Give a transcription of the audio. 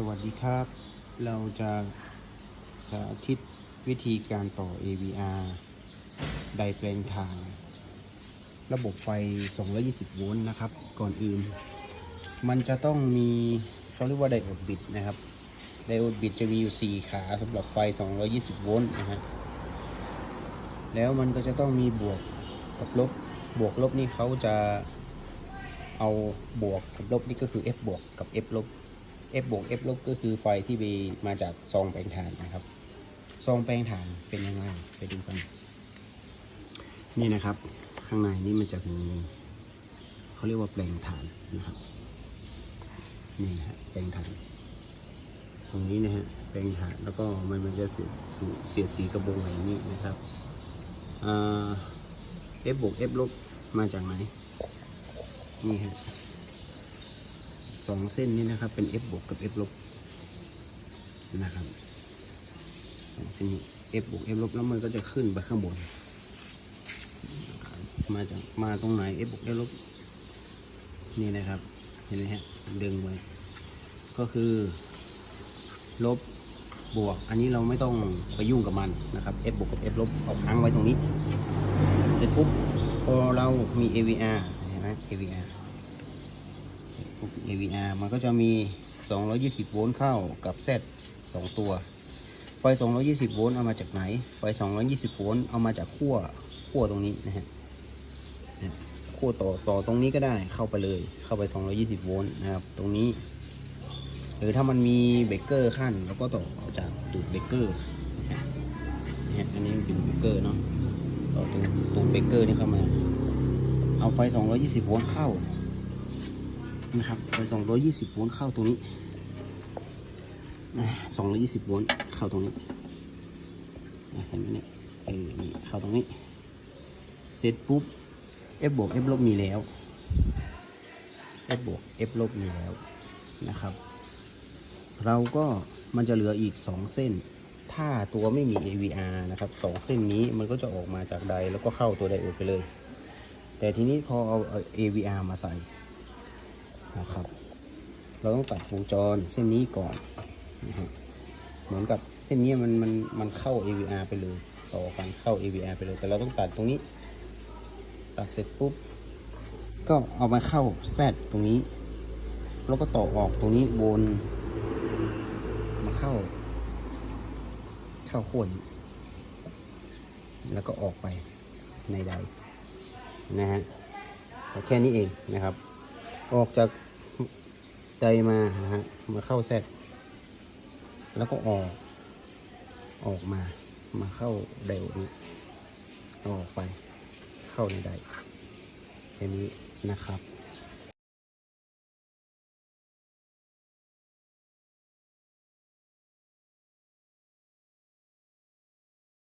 สวัสดีครับ เราจะสาธิตวิธีการต่อ AVR ไดแปลงทาง ระบบไฟ 220 โวลต์นะครับ ก่อนอื่น มันจะต้องมีเขาเรียกว่าไดโอดบิดนะครับ ไดโอดบิดจะมีอยู่ 4 ขาสำหรับไฟ 220 โวลต์นะฮะแล้วมันก็จะต้องมีบวกกับลบ บวกลบนี่เขาจะเอาบวกกับลบนี่ก็คือ F บวกกับ F ลบ F บวก F ลบก็คือไฟที่ไปมาจากซองแปลงถ่านนะครับ ซองแปลงถ่านเป็นยังไงไปดูกัน นี่นะครับ ข้างในนี่มันจะมีเขาเรียกว่าแปลงถ่านนะครับนี่ฮะแปลงถ่านตรงนี้นะฮะแปลงถ่านแล้วก็มันมันจะเสียดเสียดสีกระบงอย่างนี้นะครับเอ่า F บวก F ลบมาจากไหนนี่ฮะ สองเส้นนี้นะครับ เป็น F บวกกับ F ลบนะครับสองเส้นนี้ F บวก F ลบแล้วมันก็จะขึ้นไปข้างบน มาจากมาตรงไหน F บวก F ลบนี่นะครับ เห็นไหมฮะดึงไว้ ก็คือ ลบบวก อันนี้เราไม่ต้องไปยุ่งกับมันนะครับ F บวกกับ F ลบเอาค้างไว้ตรงนี้ เสร็จปุ๊บพอเรามี AVR เห็นไหม AVR AVR มันก็จะมี 220 โวลต์เข้ากับ Z 2 ตัว ไฟ 220 โวลต์เอามาจากไหน ไฟ 220 โวลต์เอามาจากขั้วขั้วตรงนี้นะฮะขั้วต่อต่อตรงนี้ก็ได้เข้าไปเลย เข้าไป 220 โวลต์นะครับ ตรงนี้ หรือถ้ามันมีเบรกเกอร์ขั้นเราก็ต่อออกจากตูดเบรกเกอร์นะฮะเนี่อันนี้เป็นเบรกเกอร์เนาะต่อตรงตรงเบรกเกอร์นี่เข้ามา เอาไฟ 220 โวลต์เข้า นะครับไฟ220โวลต์เข้าตรงนี้นะ220โวลต์เข้าตรงนี้เห็นไหมเนี่ยเออนี่เข้าตรงนี้ เสร็จปุ๊บ F บวก F ลบมีแล้ว F บวก F ลบมีแล้วนะครับ เราก็มันจะเหลืออีก 2 เส้น ถ้าตัวไม่มี AVR นะครับสองเส้นนี้มันก็จะออกมาจากไดแล้วก็เข้าตัวไดโอดไปเลย แต่ทีนี้พอเอา AVR มาใส่ นะครับ เราต้องตัดวงจรเส้นนี้ก่อนนะฮะเหมือนกับเส้นนี้มันมันมันเข้า AVR ไปเลย ต่อกันเข้า AVR ไปเลย แต่เราต้องตัดตรงนี้ ตัดเสร็จปุ๊บ ก็เอามาเข้าแซดตรงนี้ แล้วก็ต่อออกตรงนี้วนมาเข้า เข้าขวนแล้วก็ออกไปในใดนะฮะแค่นี้เองนะครับ ออกจาก ใดมานะฮะมาเข้าแทรกแล้วก็ออก ออกมา มาเข้าไดโอดนี้ออกไป เข้าในใดแค่นี้นะครับ